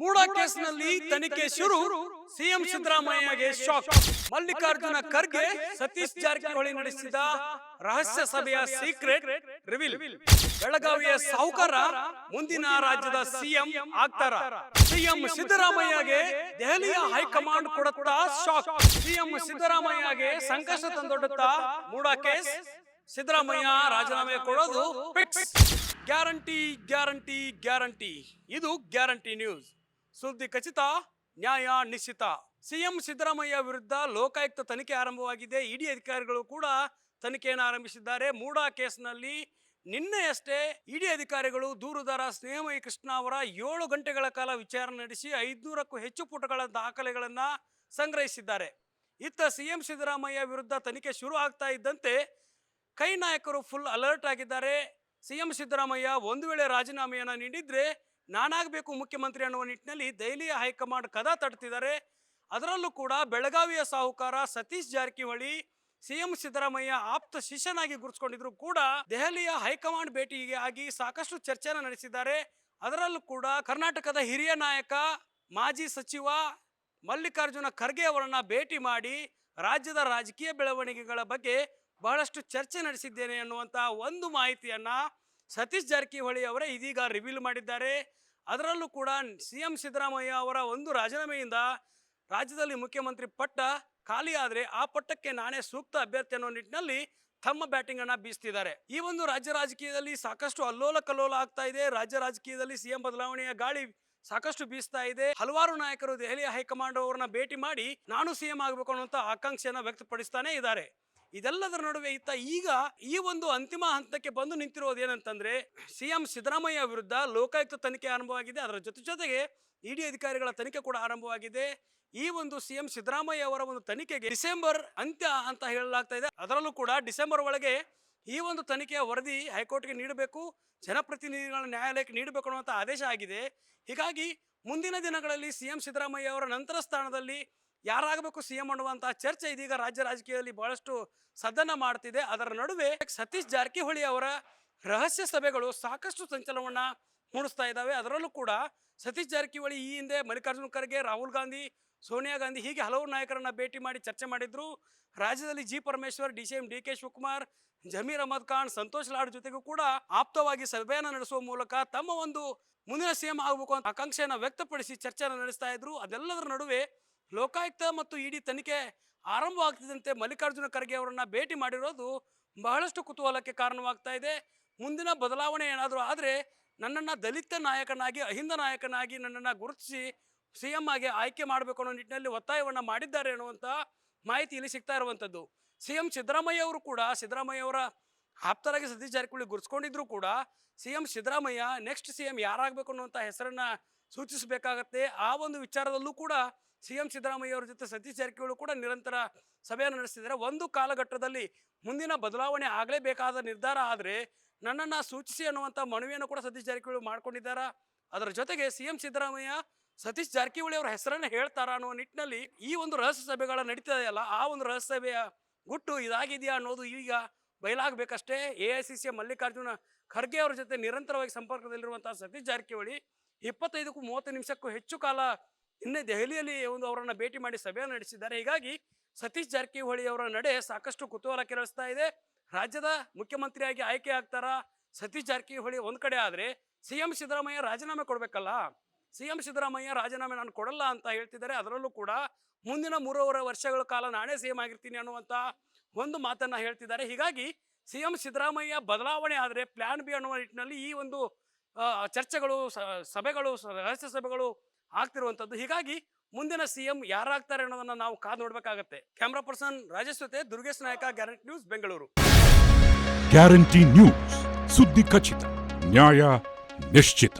ಮೂಡ ಕೇಸ್ನಲ್ಲಿ ತನಿಖೆ ಶುರು. ಸಿಎಂ ಸಿದ್ದರಾಮಯ್ಯಗೆ ಶಾಕ್. ಮಲ್ಲಿಕಾರ್ಜುನ ಖರ್ಗೆ ಸತೀಶ್ ಜಾರಕಿಹೊಳಿ ನಡೆಸಿದ ರಹಸ್ಯ ಸಭೆಯ ಸೀಕ್ರೆಟ್ ರಿವೀಲ್. ಬೆಳಗಾವಿಯ ಸಾಹುಕಾರ ಮುಂದಿನ ರಾಜ್ಯದ ಸಿಎಂ ಆಗ್ತಾರ. ಸಿಎಂ ಸಿದ್ದರಾಮಯ್ಯಗೆ ದೆಹಲಿಯ ಹೈಕಮಾಂಡ್ ಕೊಡುತ್ತಾ ಶಾಕ್. ಸಿಎಂ ಸಿದ್ದರಾಮಯ್ಯಗೆ ಸಂಕಷ್ಟ ತಂದೊಡ್ಡುತ್ತಾ ಮೂಡ ಕೇಸ್. ಸಿದ್ದರಾಮಯ್ಯ ರಾಜೀನಾಮೆ ಕೊಡೋದು ಗ್ಯಾರಂಟಿ ಗ್ಯಾರಂಟಿ ಗ್ಯಾರಂಟಿ. ಇದು ಗ್ಯಾರಂಟಿ ನ್ಯೂಸ್. ಸುದ್ದಿ ಖಚಿತ, ನ್ಯಾಯ ನಿಶ್ಚಿತ. ಸಿಎಂ ಸಿದ್ದರಾಮಯ್ಯ ವಿರುದ್ಧ ಲೋಕಾಯುಕ್ತ ತನಿಖೆ ಆರಂಭವಾಗಿದೆ. ಇಡಿ ಅಧಿಕಾರಿಗಳು ಕೂಡ ತನಿಖೆಯನ್ನು ಆರಂಭಿಸಿದ್ದಾರೆ. ಮೂಡಾ ಕೇಸ್ನಲ್ಲಿ ನಿನ್ನೆಯಷ್ಟೇ ಇಡಿ ಅಧಿಕಾರಿಗಳು ದೂರುದಾರ ಸ್ನೇಹಮಯಿ ಕೃಷ್ಣ ಅವರ ಏಳು ಗಂಟೆಗಳ ಕಾಲ ವಿಚಾರಣೆ ನಡೆಸಿ ಐದುನೂರಕ್ಕೂ ಹೆಚ್ಚು ಪುಟಗಳ ದಾಖಲೆಗಳನ್ನು ಸಂಗ್ರಹಿಸಿದ್ದಾರೆ. ಇತ್ತ ಸಿಎಂ ಸಿದ್ದರಾಮಯ್ಯ ವಿರುದ್ಧ ತನಿಖೆ ಶುರು ಆಗ್ತಾ ಇದ್ದಂತೆ ಕೈ ನಾಯಕರು ಫುಲ್ ಅಲರ್ಟ್ ಆಗಿದ್ದಾರೆ. ಸಿಎಂ ಸಿದ್ದರಾಮಯ್ಯ ಒಂದು ವೇಳೆ ರಾಜೀನಾಮೆಯನ್ನು ನೀಡಿದ್ರೆ ನಾನಾಗಬೇಕು ಮುಖ್ಯಮಂತ್ರಿ ಅನ್ನುವ ನಿಟ್ಟಿನಲ್ಲಿ ದೆಹಲಿಯ ಹೈಕಮಾಂಡ್ ಕದ ತಟ್ತಿದ್ದಾರೆ. ಅದರಲ್ಲೂ ಕೂಡ ಬೆಳಗಾವಿಯ ಸಾಹುಕಾರ ಸತೀಶ್ ಜಾರಕಿಹೊಳಿ, ಸಿಎಂ ಸಿದ್ದರಾಮಯ್ಯ ಆಪ್ತ ಶಿಷ್ಯನಾಗಿ ಗುರುತಿಸಿಕೊಂಡಿದ್ರು ಕೂಡ ದೆಹಲಿಯ ಹೈಕಮಾಂಡ್ ಭೇಟಿಗೆ ಆಗಿ ಸಾಕಷ್ಟು ಚರ್ಚೆಯನ್ನು ನಡೆಸಿದ್ದಾರೆ. ಅದರಲ್ಲೂ ಕೂಡ ಕರ್ನಾಟಕದ ಹಿರಿಯ ನಾಯಕ, ಮಾಜಿ ಸಚಿವ ಮಲ್ಲಿಕಾರ್ಜುನ ಖರ್ಗೆ ಅವರನ್ನ ಭೇಟಿ ಮಾಡಿ ರಾಜ್ಯದ ರಾಜಕೀಯ ಬೆಳವಣಿಗೆಗಳ ಬಗ್ಗೆ ಬಹಳಷ್ಟು ಚರ್ಚೆ ನಡೆಸಿದ್ದೇನೆ ಅನ್ನುವಂಥ ಒಂದು ಮಾಹಿತಿಯನ್ನ ಸತೀಶ್ ಜಾರಕಿಹೊಳಿ ಅವರೇ ಇದೀಗ ರಿವೀಲ್ ಮಾಡಿದ್ದಾರೆ. ಅದರಲ್ಲೂ ಕೂಡ ಸಿ ಎಂ ಸಿದ್ದರಾಮಯ್ಯ ಅವರ ಒಂದು ರಾಜೀನಾಮೆಯಿಂದ ರಾಜ್ಯದಲ್ಲಿ ಮುಖ್ಯಮಂತ್ರಿ ಪಟ್ಟ ಖಾಲಿ ಆದರೆ ಆ ಪಟ್ಟಕ್ಕೆ ನಾನೇ ಸೂಕ್ತ ಅಭ್ಯರ್ಥಿ ಅನ್ನೋ ನಿಟ್ಟಿನಲ್ಲಿ ತಮ್ಮ ಬ್ಯಾಟಿಂಗ್ ಅನ್ನ ಬೀಸ್ತಿದ್ದಾರೆ. ಈ ಒಂದು ರಾಜ್ಯ ರಾಜಕೀಯದಲ್ಲಿ ಸಾಕಷ್ಟು ಅಲ್ಲೋಲ ಕಲ್ಲೋಲ ಆಗ್ತಾ ಇದೆ. ರಾಜ್ಯ ರಾಜಕೀಯದಲ್ಲಿ ಸಿಎಂ ಬದಲಾವಣೆಯ ಗಾಳಿ ಸಾಕಷ್ಟು ಬೀಸ್ತಾ ಇದೆ. ಹಲವಾರು ನಾಯಕರು ದೆಹಲಿಯ ಹೈಕಮಾಂಡ್ ಅವರನ್ನ ಭೇಟಿ ಮಾಡಿ ನಾನು ಸಿಎಂ ಆಗಬೇಕು ಅನ್ನುವಂಥ ಆಕಾಂಕ್ಷೆಯನ್ನ ವ್ಯಕ್ತಪಡಿಸ್ತಾನೆ ಇದ್ದಾರೆ. ಇದೆಲ್ಲದರ ನಡುವೆ ಇತ್ತ ಈಗ ಈ ಒಂದು ಅಂತಿಮ ಹಂತಕ್ಕೆ ಬಂದು ನಿಂತಿರೋದು ಏನಂತಂದ್ರೆ ಸಿಎಂ ಸಿದ್ದರಾಮಯ್ಯ ವಿರುದ್ಧ ಲೋಕಾಯುಕ್ತ ತನಿಖೆ ಆರಂಭವಾಗಿದೆ. ಅದರ ಜೊತೆ ಜೊತೆಗೆ ಇಡಿ ಅಧಿಕಾರಿಗಳ ತನಿಖೆ ಕೂಡ ಆರಂಭವಾಗಿದೆ. ಈ ಒಂದು ಸಿಎಂ ಸಿದ್ದರಾಮಯ್ಯ ಅವರ ಒಂದು ತನಿಖೆಗೆ ಡಿಸೆಂಬರ್ ಅಂತ್ಯ ಅಂತ ಹೇಳಲಾಗ್ತಾ ಇದೆ. ಅದರಲ್ಲೂ ಕೂಡ ಡಿಸೆಂಬರ್ ಒಳಗೆ ಈ ಒಂದು ತನಿಖೆಯ ವರದಿ ಹೈಕೋರ್ಟ್ಗೆ ನೀಡಬೇಕು. ಜನಪ್ರತಿನಿಧಿಗಳ ನ್ಯಾಯಾಲಯಕ್ಕೆ ನೀಡಬೇಕು ಅನ್ನುವಂಥ ಆದೇಶ ಆಗಿದೆ. ಹೀಗಾಗಿ ಮುಂದಿನ ದಿನಗಳಲ್ಲಿ ಸಿಎಂ ಸಿದ್ದರಾಮಯ್ಯ ಅವರ ನಂತರ ಸ್ಥಾನದಲ್ಲಿ ಯಾರಾಗಬೇಕು ಸಿಎಂ ಅನ್ನುವಂತಹ ಚರ್ಚೆ ಇದೀಗ ರಾಜ್ಯ ರಾಜಕೀಯದಲ್ಲಿ ಬಹಳಷ್ಟು ಸದನ ಮಾಡ್ತಿದೆ. ಅದರ ನಡುವೆ ಸತೀಶ್ ಜಾರಕಿಹೊಳಿ ಅವರ ರಹಸ್ಯ ಸಭೆಗಳು ಸಾಕಷ್ಟು ಸಂಚಲನವನ್ನ ಮೂಡಿಸ್ತಾ ಇದ್ದಾವೆ. ಅದರಲ್ಲೂ ಕೂಡ ಸತೀಶ್ ಜಾರಕಿಹೊಳಿ ಈ ಹಿಂದೆ ಮಲ್ಲಿಕಾರ್ಜುನ ಖರ್ಗೆ, ರಾಹುಲ್ ಗಾಂಧಿ, ಸೋನಿಯಾ ಗಾಂಧಿ ಹೀಗೆ ಹಲವು ನಾಯಕರನ್ನ ಭೇಟಿ ಮಾಡಿ ಚರ್ಚೆ ಮಾಡಿದ್ರು. ರಾಜ್ಯದಲ್ಲಿ G Parameshwar, D C M, D K Shivakumar, Zameer Ahmed Khan, Santosh Lad ಜೊತೆಗೂ ಕೂಡ ಆಪ್ತವಾಗಿ ಸಭೆಯನ್ನು ನಡೆಸುವ ಮೂಲಕ ತಮ್ಮ ಒಂದು ಮುಂದಿನ ಸಿಎಂ ಆಗಬೇಕು ಅಂತ ಆಕಾಂಕ್ಷೆಯನ್ನು ವ್ಯಕ್ತಪಡಿಸಿ ಚರ್ಚೆಯನ್ನು ನಡೆಸ್ತಾ ಇದ್ರು. ಅದೆಲ್ಲದರ ನಡುವೆ ಲೋಕಾಯುಕ್ತ ಮತ್ತು ಇಡಿ ತನಿಖೆ ಆರಂಭವಾಗ್ತಿದ್ದಂತೆ ಮಲ್ಲಿಕಾರ್ಜುನ ಖರ್ಗೆ ಅವರನ್ನು ಭೇಟಿ ಮಾಡಿರೋದು ಬಹಳಷ್ಟು ಕುತೂಹಲಕ್ಕೆ ಕಾರಣವಾಗ್ತಾ ಇದೆ. ಮುಂದಿನ ಬದಲಾವಣೆ ಏನಾದರೂ ಆದರೆ ನನ್ನನ್ನು ದಲಿತ ನಾಯಕನಾಗಿ, ಅಹಿಂದ ನಾಯಕನಾಗಿ ನನ್ನನ್ನು ಗುರುತಿಸಿ ಸಿ ಎಂ ಆಗಿ ಆಯ್ಕೆ ಮಾಡಬೇಕು ಅನ್ನೋ ನಿಟ್ಟಿನಲ್ಲಿ ಒತ್ತಾಯವನ್ನು ಮಾಡಿದ್ದಾರೆ ಅನ್ನುವಂಥ ಮಾಹಿತಿ ಇಲ್ಲಿ ಸಿಗ್ತಾ ಇರುವಂಥದ್ದು ಸಿ ಎಂ ಸಿದ್ದರಾಮಯ್ಯ ಅವರು ಕೂಡ, ಸಿದ್ದರಾಮಯ್ಯ ಅವರ ಆಪ್ತರಾಗಿ ಸತೀಶ್ ಜಾರಕಿಹೊಳಿ ಗುರುತಿಸ್ಕೊಂಡಿದ್ರು ಕೂಡ C M Siddaramaiah next C M ಯಾರಾಗಬೇಕು ಅನ್ನುವಂಥ ಹೆಸರನ್ನು ಸೂಚಿಸಬೇಕಾಗತ್ತೆ. ಆ ಒಂದು ವಿಚಾರದಲ್ಲೂ ಕೂಡ ಸಿ ಎಂ ಸಿದ್ದರಾಮಯ್ಯ ಅವರ ಜೊತೆ ಸತೀಶ್ ಜಾರಕಿಹೊಳಿ ಕೂಡ ನಿರಂತರ ಸಭೆಯನ್ನು ನಡೆಸಿದ್ದಾರೆ ಒಂದು ಕಾಲಘಟ್ಟದಲ್ಲಿ ಮುಂದಿನ ಬದಲಾವಣೆ ಆಗಲೇಬೇಕಾದ ನಿರ್ಧಾರ ಆದರೆ ನನ್ನನ್ನು ಸೂಚಿಸಿ ಅನ್ನುವಂಥ ಮನವಿಯನ್ನು ಕೂಡ ಸತೀಶ್ ಜಾರಕಿಹೊಳಿ ಮಾಡ್ಕೊಂಡಿದ್ದಾರೆ? ಅದರ ಜೊತೆಗೆ ಸಿ ಎಂ ಸಿದ್ದರಾಮಯ್ಯ ಸತೀಶ್ ಜಾರಕಿಹೊಳಿ ಅವರ ಹೆಸರನ್ನು ಹೇಳ್ತಾರ ಅನ್ನೋ ನಿಟ್ಟಿನಲ್ಲಿ ಈ ಒಂದು ರಹಸ್ಯ ಸಭೆಗಳ ನಡೀತಾ ಇದೆಯಲ್ಲ ಆ ಒಂದು ರಹಸ್ಯ ಸಭೆಯ ಗುಟ್ಟು ಇದಾಗಿದೆಯಾ ಅನ್ನೋದು ಈಗ ಬಯಲಾಗಬೇಕಷ್ಟೇ. A I C C Mallikarjun Kharge ಅವರ ಜೊತೆ ನಿರಂತರವಾಗಿ ಸಂಪರ್ಕದಲ್ಲಿರುವಂಥ ಸತೀಶ್ ಜಾರಕಿಹೊಳಿ ಇಪ್ಪತ್ತೈದಕ್ಕೂ ಮೂವತ್ತು ನಿಮಿಷಕ್ಕೂ ಹೆಚ್ಚು ಕಾಲ ನಿನ್ನೆ ದೆಹಲಿಯಲ್ಲಿ ಒಂದು ಅವರನ್ನು ಭೇಟಿ ಮಾಡಿ ಸಭೆಯನ್ನು ನಡೆಸಿದ್ದಾರೆ. ಹೀಗಾಗಿ ಸತೀಶ್ ಜಾರಕಿಹೊಳಿ ಅವರ ನಡೆ ಸಾಕಷ್ಟು ಕುತೂಹಲ ಕೆರಳಿಸ್ತಾ ಇದೆ. ರಾಜ್ಯದ ಮುಖ್ಯಮಂತ್ರಿಯಾಗಿ ಆಯ್ಕೆ ಆಗ್ತಾರಾ? ಸತೀಶ್ ಜಾರಕಿಹೊಳಿ ಒಂದು ಕಡೆ ಆದ್ರೆ ಸಿ ಎಂ ಸಿದ್ದರಾಮಯ್ಯ ರಾಜೀನಾಮೆ ಕೊಡಬೇಕಲ್ಲ? ಸಿ ಎಂ ಸಿದ್ದರಾಮಯ್ಯ ರಾಜೀನಾಮೆ ನಾನು ಕೊಡಲ್ಲ ಅಂತ ಹೇಳ್ತಿದ್ದಾರೆ. ಅದರಲ್ಲೂ ಕೂಡ ಮುಂದಿನ ಮೂರುವರೆ ವರ್ಷಗಳ ಕಾಲ ನಾನೇ ಸಿ ಆಗಿರ್ತೀನಿ ಅನ್ನುವಂಥ ಒಂದು ಮಾತನ್ನ ಹೇಳ್ತಿದ್ದಾರೆ. ಹೀಗಾಗಿ ಸಿ ಎಂ ಸಿದ್ದರಾಮಯ್ಯ ಬದಲಾವಣೆ ಆದರೆ ಪ್ಲಾನ್ ಬಿ ಅನ್ನುವ ನಿಟ್ಟಿನಲ್ಲಿ ಈ ಒಂದು ಚರ್ಚೆಗಳು ಸಭೆಗಳು ರಹಸ್ಯ ಸಭೆಗಳು ಆಗ್ತಿರುವಂಥದ್ದು ಹೀಗಾಗಿ ಮುಂದಿನ ಸಿ ಎಂ ಯಾರಾಗ್ತಾರೆ ಅನ್ನೋದನ್ನ ನಾವು ಕಾದು ನೋಡ್ಬೇಕಾಗತ್ತೆ. ಕ್ಯಾಮ್ರಾ ಪರ್ಸನ್ ರಾಜೇಶ್ ಜೊತೆ Durgesh Nayaka, guarantee news, Bengaluru. Guarantee news. ಸುದ್ದಿ ಖಚಿತ, ನ್ಯಾಯ ನಿಶ್ಚಿತ.